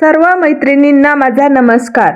सर्व मैत्रिणींना माझा नमस्कार.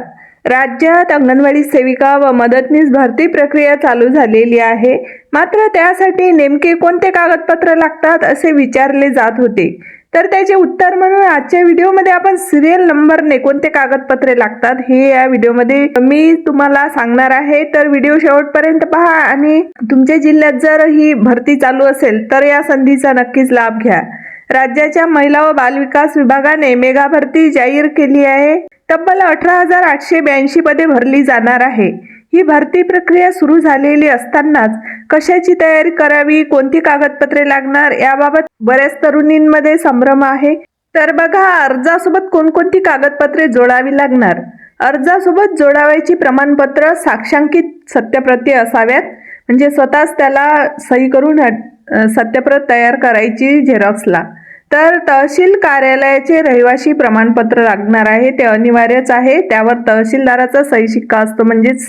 राज्यात अंगणवाडी सेविका व मदतनीस भरती प्रक्रिया चालू झालेली आहे. मात्र त्यासाठी नेमके कोणते कागदपत्र लागतात असे विचारले जात होते. तर त्याचे उत्तर म्हणून आजच्या व्हिडिओमध्ये आपण सिरियल नंबरने कोणते कागदपत्रे लागतात हे या व्हिडिओमध्ये मी तुम्हाला सांगणार आहे. तर व्हिडिओ शेवटपर्यंत पहा आणि तुमच्या जिल्ह्यात जर ही भरती चालू असेल तर या संधीचा नक्कीच लाभ घ्या. राज्याच्या महिला व बालविकास विभागाने मेगा भरती जाहीर केली आहे. तब्बल अठरा हजार आठशे ब्याऐंशी पदे भरली जाणार आहे. ही भरती प्रक्रिया सुरू झालेली असतानाच कशाची तयारी करावी कोणती कागदपत्रे लागणार याबाबत बऱ्याच तरुणींमध्ये संभ्रम आहे. तर बघा अर्जासोबत कोणकोणती कागदपत्रे जोडावी लागणार? अर्जासोबत जोडावायची प्रमाणपत्र साक्षांकित सत्यप्रती असाव्यात. म्हणजे स्वतःच त्याला सही करून सत्यप्रत तयार करायची झेरॉक्सला. तर तहसील कार्यालयाचे रहिवासी प्रमाणपत्र लागणार आहे ते अनिवार्यच आहे. त्यावर तहसीलदाराचा सही शिक्का असतो म्हणजेच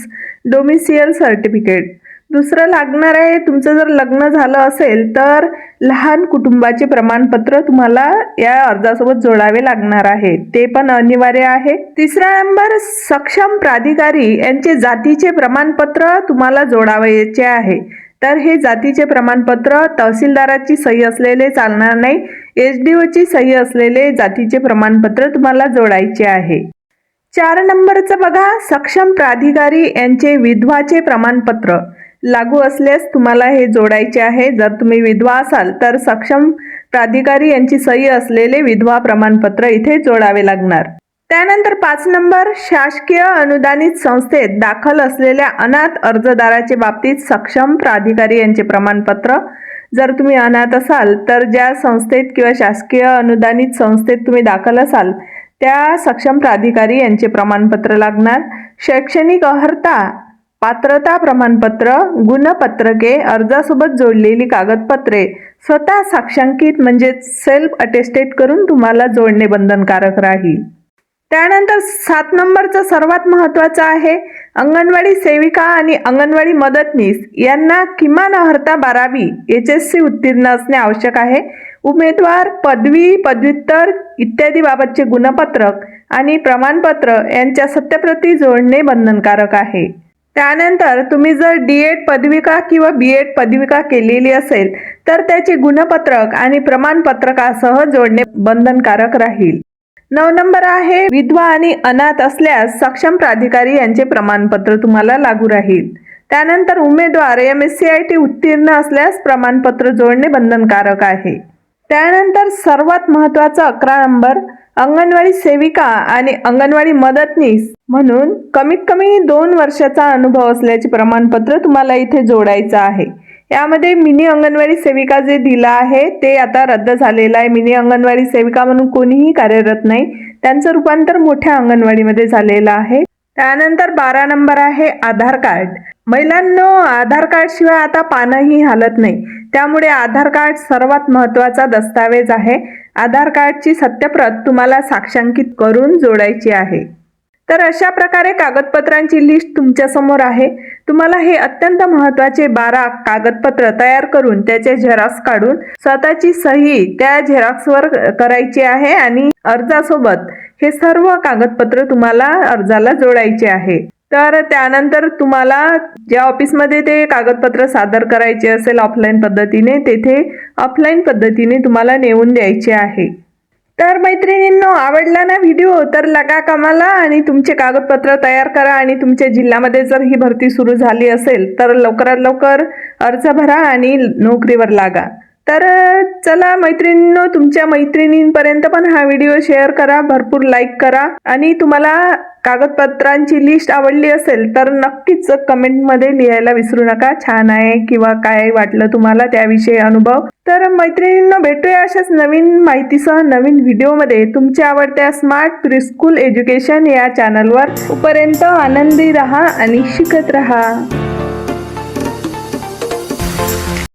डोमिसियल सर्टिफिकेट. दुसरं लागणार आहे तुमचं जर लग्न झालं असेल तर लहान कुटुंबाचे प्रमाणपत्र तुम्हाला या अर्जासोबत जोडावे लागणार आहे. ते पण अनिवार्य आहे. तिसरा नंबर सक्षम प्राधिकारी यांचे जातीचे प्रमाणपत्र तुम्हाला जोडावायचे आहे. तर हे जातीचे प्रमाणपत्र तहसीलदाराची सही असलेले चालणार नाही. एच डी ओची सही असलेले जातीचे प्रमाणपत्र तुम्हाला जोडायचे आहे. चार नंबरचं बघा. सक्षम प्राधिकारी यांचे विधवाचे प्रमाणपत्र लागू असल्यास तुम्हाला हे जोडायचे आहे. जर तुम्ही विधवा असाल तर सक्षम प्राधिकारी यांची सही असलेले विधवा प्रमाणपत्र इथे जोडावे लागणार. त्यानंतर पाच नंबर शासकीय अनुदानित संस्थेत दाखल असलेल्या अनाथ अर्जदाराचे बाबतीत सक्षम प्राधिकारी यांचे प्रमाणपत्र. जर तुम्ही अनाथ असाल तर ज्या संस्थेत किंवा शासकीय अनुदानित संस्थेत तुम्ही दाखल असाल त्या सक्षम प्राधिकारी यांचे प्रमाणपत्र लागणार. शैक्षणिक अर्हता पात्रता प्रमाणपत्र गुणपत्रके अर्जासोबत जोडलेली कागदपत्रे स्वतः साक्षांकित म्हणजे सेल्फ अटेस्टेड करून तुम्हाला जोडणे बंधनकारक राहील. त्यानंतर सात नंबरचं सर्वात महत्त्वाचं आहे अंगणवाडी सेविका आणि अंगणवाडी मदतनीस. यांना किमान अर्हता बारावी एच एस सी उत्तीर्ण असणे आवश्यक आहे. उमेदवार पदवी पदव्युत्तर इत्यादी बाबतचे गुणपत्रक आणि प्रमाणपत्र यांच्या सत्यप्रती जोडणे बंधनकारक आहे. त्यानंतर तुम्ही जर डी एड पदविका किंवा बी एड पदविका केलेली असेल तर त्याचे गुणपत्रक आणि प्रमाणपत्रकासह जोडणे बंधनकारक राहील. नऊ नंबर आहे विधवा आणि अनाथ असल्यास सक्षम प्राधिकारी यांचे प्रमाणपत्र तुम्हाला लागू राहील. त्यानंतर उमेदवार M S C I T उत्तीर्ण असल्यास प्रमाणपत्र जोडणे बंधनकारक आहे. त्यानंतर सर्वात महत्त्वाचा अकरा नंबर अंगणवाडी सेविका आणि अंगणवाडी मदतनीस म्हणून कमीत कमी दोन वर्षाचा अनुभव असल्याचे प्रमाणपत्र तुम्हाला इथे जोडायचं आहे. यामध्ये मिनी अंगणवाडी सेविका जे दिलं आहे ते आता रद्द झालेलं आहे. मिनी अंगणवाडी सेविका म्हणून कोणीही कार्यरत नाही. त्यांचं रूपांतर मोठ्या अंगणवाडीमध्ये झालेलं आहे. त्यानंतर बारा नंबर आहे आधार कार्ड. महिलांनो आधार कार्ड शिवाय आता पानही हालत नाही. त्यामुळे आधार कार्ड सर्वात महत्त्वाचा दस्तावेज आहे. आधार कार्डची सत्यप्रत तुम्हाला साक्षांकित करून जोडायची आहे. तर अशा प्रकारे कागदपत्रांची लिस्ट तुमच्यासमोर आहे. तुम्हाला हे अत्यंत महत्त्वाचे बारा कागदपत्र तयार करून त्याचे झेरॉक्स काढून स्वतःची सही त्या झेरॉक्सवर करायची आहे आणि अर्जासोबत हे सर्व कागदपत्र तुम्हाला अर्जाला जोडायचे आहे. तर त्यानंतर तुम्हाला ज्या ऑफिसमध्ये ते कागदपत्र सादर करायचे असेल ऑफलाईन पद्धतीने तेथे ऑफलाईन पद्धतीने तुम्हाला नेऊन द्यायचे आहे. तर मैत्रिणींनो आवडला ना व्हिडिओ तर लगा कामाला आणि तुमचे कागदपत्र तयार करा आणि तुमच्या जिल्ह्यामध्ये जर ही भरती सुरू झाली असेल तर लवकरात लवकर अर्ज भरा आणि नोकरीवर लागा. तर चला मैत्रिणींनो तुमच्या मैत्रिणींपर्यंत पण हा व्हिडिओ शेअर करा भरपूर लाईक करा. आणि तुम्हाला कागदपत्रांची लिस्ट आवडली असेल तर नक्कीच कमेंटमध्ये लिहायला विसरू नका. छान आहे किंवा काय वाटलं तुम्हाला त्याविषयी अनुभव. तर मैत्रिणींनो भेटूया अशाच नवीन माहितीसह नवीन व्हिडिओमध्ये. तुमच्या आवडत्या स्मार्ट प्रिस्कूल एज्युकेशन या चॅनलवर पर्यंत आनंदी रहा आणि शिकत रहा.